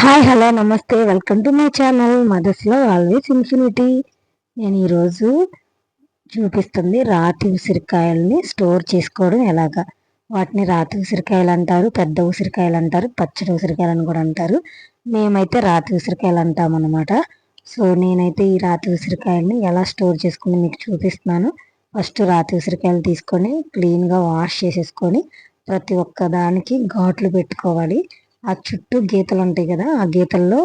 Hi hello నమస్తే. Welcome to my channel మదర్స్లో always infinity నేను ఈరోజు చూపిస్తుంది రాతి ఉసిరికాయల్ని స్టోర్ చేసుకోవడం ఎలాగా? వాటిని రాతి ఉసిరికాయలు అంటారు పెద్ద ఉసిరికాయలు అంటారు పచ్చడి ఉసిరికాయలు అని కూడా అంటారు. మేమైతే రాతి ఉసిరికాయలు అంటామన్నమాట సో నేనైతే ఈ రాతి ఉసిరికాయల్ని ఎలా స్టోర్ చేసుకుని మీకు చూపిస్తున్నాను. ఫస్ట్ రాతి ఉసిరికాయలు తీసుకొని క్లీన్గా వాష్ చేసేసుకొని ప్రతి ఒక్క దానికి ఘాట్లు పెట్టుకోవాలి. ఆ చుట్టూ గీతలు ఉంటాయి కదా ఆ గీతల్లో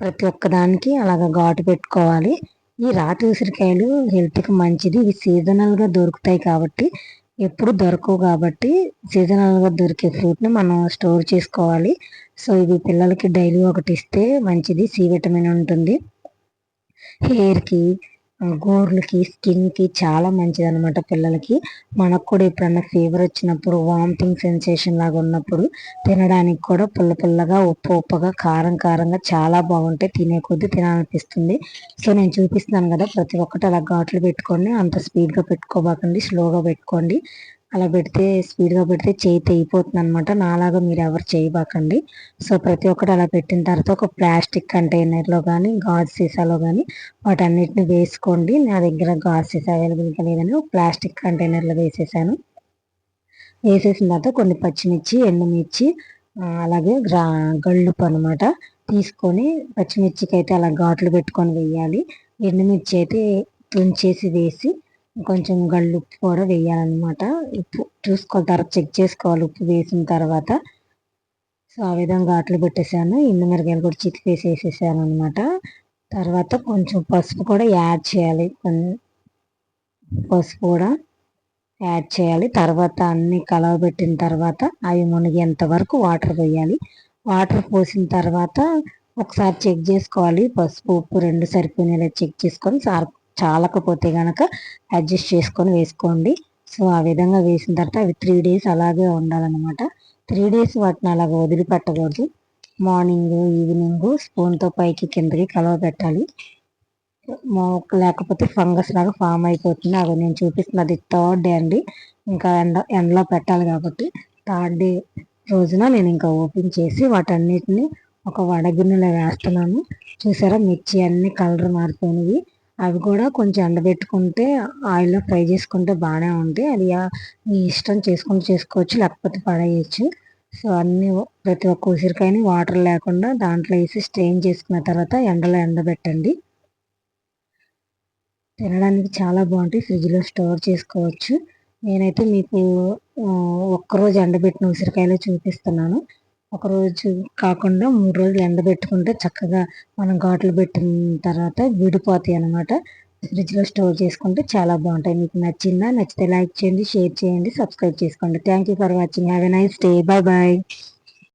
ప్రతి ఒక్క దానికి అలాగ ఘాటు పెట్టుకోవాలి. ఈ రాతి ఉసిరికాయలు హెల్త్కి మంచిది. ఇవి సీజనల్గా దొరుకుతాయి కాబట్టి ఎప్పుడు దొరకవు కాబట్టి సీజనల్గా దొరికే ఫ్రూట్ని మనం స్టోర్ చేసుకోవాలి. సో ఇవి పిల్లలకి డైలీ ఒకటి ఇస్తే మంచిది. సి విటమిన్ ఉంటుంది. హెయిర్కి గోర్లకి స్కిన్కి చాలా మంచిది అనమాట పిల్లలకి. మనకు కూడా ఎప్పుడన్నా ఫీవర్ వచ్చినప్పుడు వామిటింగ్ సెన్సేషన్ లాగా ఉన్నప్పుడు తినడానికి కూడా పుల్ల పుల్లగా ఉప్పు ఉప్పగా కారం కారంగా చాలా బాగుంటాయి. తినే కొద్దీ తినాలనిపిస్తుంది. సో నేను చూపిస్తున్నాను కదా ప్రతి ఒక్కటి అలా ఘాట్లు పెట్టుకోండి. అంత స్పీడ్గా పెట్టుకోబాకండి స్లోగా పెట్టుకోండి. అలా పెడితే స్పీడ్గా పెడితే చేయి తెగిపోతుంది అనమాట నాలాగా మీరు ఎవరు చేయబాకండి. సో ప్రతి ఒక్కటి అలా పెట్టిన తర్వాత ఒక ప్లాస్టిక్ కంటైనర్లో కానీ గాజు సీసాలో కానీ వాటన్నిటిని వేసుకోండి. నా దగ్గర గాజు సీసా అవైలబుల్గా లేదని ప్లాస్టిక్ కంటైనర్లో వేసేసాను. వేసేసిన తర్వాత కొన్ని పచ్చిమిర్చి ఎండుమిర్చి అలాగే గ్రా గళ్ళుపు అనమాట తీసుకొని పచ్చిమిర్చికి అయితే అలా ఘాట్లు పెట్టుకొని వేయాలి. ఎండుమిర్చి అయితే తుంచేసి వేసి కొంచెం గళ్ళు ఉప్పు కూడా వేయాలన్నమాట. ఉప్పు చూసుకోవాలి తర్వాత చెక్ చేసుకోవాలి ఉప్పు వేసిన తర్వాత. సో ఆ విధంగా అట్లు పెట్టేసాను ఎండు మిరకాయలు కూడా చితికి వేసి వేసేసాను అనమాట తర్వాత కొంచెం పసుపు కూడా యాడ్ చేయాలి. పసుపు కూడా యాడ్ చేయాలి. తర్వాత అన్ని కలవబెట్టిన తర్వాత అవి మునిగేంత వరకు వాటర్ పోయాలి వాటర్ పోసిన తర్వాత ఒకసారి చెక్ చేసుకోవాలి. పసుపు ఉప్పు రెండు సరిపోయినలా చెక్ చేసుకొని సార్ చాలకపోతే కనుక అడ్జస్ట్ చేసుకొని వేసుకోండి. సో ఆ విధంగా వేసిన తర్వాత అవి త్రీ డేస్ అలాగే ఉండాలన్నమాట. త్రీ డేస్ వాటిని అలాగ వదిలిపెట్టకూడదు. మార్నింగ్ ఈవినింగ్ స్పూన్తో పైకి కిందకి కలవ పెట్టాలి. లేకపోతే ఫంగస్ లాగా ఫామ్ అయిపోతుంది. అవి నేను చూపిస్తున్నది థర్డ్ డే అండి. ఇంకా ఎండ ఎండలో పెట్టాలి కాబట్టి థర్డ్ డే రోజున నేను ఇంకా ఓపెన్ చేసి వాటన్నిటిని ఒక వడగిన్నెలో వేస్తున్నాను. చూసారా? మిర్చి అన్ని కలర్ మారిపోయినవి. అవి కూడా కొంచెం ఎండబెట్టుకుంటే ఆయిల్లో ఫ్రై చేసుకుంటే బాగానే ఉంది. అది మీ ఇష్టం చేసుకుంటూ చేసుకోవచ్చు లేకపోతే పడేయచ్చు. సో అన్ని ప్రతి ఒక్క ఉసిరికాయని వాటర్ లేకుండా దాంట్లో వేసి స్ట్రెయిన్ చేసుకున్న తర్వాత ఎండలో ఎండబెట్టండి. తినడానికి చాలా బాగుంటాయి ఫ్రిడ్జ్లో స్టోర్ చేసుకోవచ్చు. నేనైతే మీకు ఒక్కరోజు ఎండబెట్టిన ఉసిరికాయలు చూపిస్తున్నాను. ఒక రోజు కాకుండా మూడు రోజులు ఎండబెట్టుకుంటే చక్కగా మనం ఘాట్లు పెట్టిన తర్వాత విడిపోతాయి అనమాట ఫ్రిడ్జ్లో స్టోర్ చేసుకుంటే చాలా బాగుంటాయి. మీకు నచ్చిందా నచ్చితే లైక్ చేయండి షేర్ చేయండి సబ్స్క్రైబ్ చేసుకోండి. Thank you for watching. Have a nice day. Bye bye.